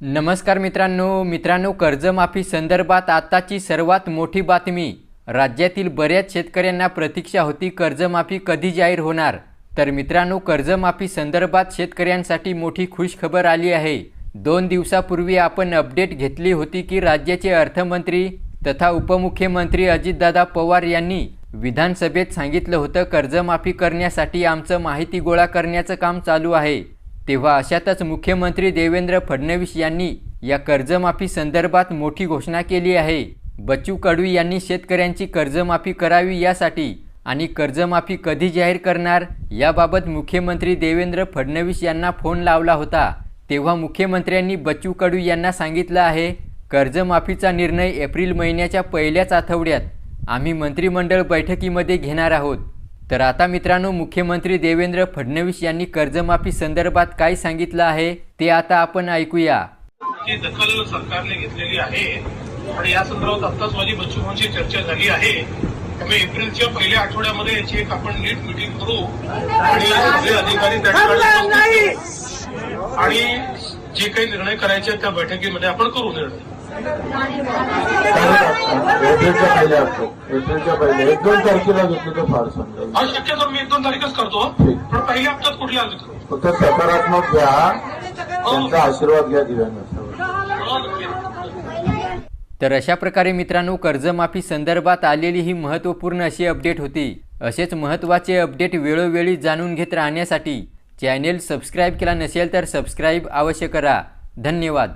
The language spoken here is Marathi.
नमस्कार मित्रांनो मित्रांनो कर्जमाफी संदर्भात आताची सर्वात मोठी बातमी. राज्यातील बऱ्याच शेतकऱ्यांना प्रतीक्षा होती कर्जमाफी कधी जाहीर होणार. तर मित्रांनो कर्जमाफी संदर्भात शेतकऱ्यांसाठी मोठी खुशखबर आली आहे. दोन दिवसापूर्वी आपण अपडेट घेतली होती की राज्याचे अर्थमंत्री तथा उपमुख्यमंत्री अजितदादा पवार यांनी विधानसभेत सांगितलं होतं कर्जमाफी करण्यासाठी आमचं माहिती गोळा करण्याचं काम चालू आहे. तेव्हा अशातच मुख्यमंत्री देवेंद्र फडणवीस यांनी या कर्जमाफी संदर्भात मोठी घोषणा केली आहे. बच्चू कडू यांनी शेतकऱ्यांची कर्जमाफी करावी यासाठी आणि कर्जमाफी कधी जाहीर करणार याबाबत मुख्यमंत्री देवेंद्र फडणवीस यांना फोन लावला होता. तेव्हा मुख्यमंत्र्यांनी बच्चू कडू यांना सांगितलं आहे कर्जमाफीचा निर्णय एप्रिल महिन्याच्या पहिल्याच आठवड्यात आम्ही मंत्रिमंडळ बैठकीमध्ये घेणार आहोत. तर आता मित्रांनो मुख्यमंत्री देवेंद्र फडणवीस यांनी कर्जमाफी संदर्भात काय सांगितलं आहे ते आता आपण ऐकूया. ची दखल सरकारने घेतलेली आहे आणि या संदर्भात आत्ताच माझी बच्चूभाऊंची चर्चा झाली आहे. त्यामुळे एप्रिलच्या पहिल्या आठवड्यामध्ये याची एक आपण नीट मिटिंग करू. आणि सगळे अधिकारी त्या ठिकाणी. आणि जे काही निर्णय करायचे आहेत त्या बैठकीमध्ये आपण करू निर्णय. एप्रिलच्या पहिले असतो. एप्रिलच्या पहिले. एक दोन तारखेला घेतलं तर फार समजा हा शक्यतो मी एक दोन तारीखच करतो. पण पहिल्या हप्त्यात कुठल्या फक्त सकारात्मक घ्या. त्यांचा आशीर्वाद घ्या दिव्यांना हो. तर अशा प्रकारे मित्रांनो कर्जमाफी संदर्भात आलेली ही महत्त्वपूर्ण अशी अपडेट होती. असेच महत्त्वाचे अपडेट वेळोवेळी जाणून घेत राहण्यासाठी चॅनेल सबस्क्राईब केला नसेल तर सबस्क्राईब अवश्य करा. धन्यवाद.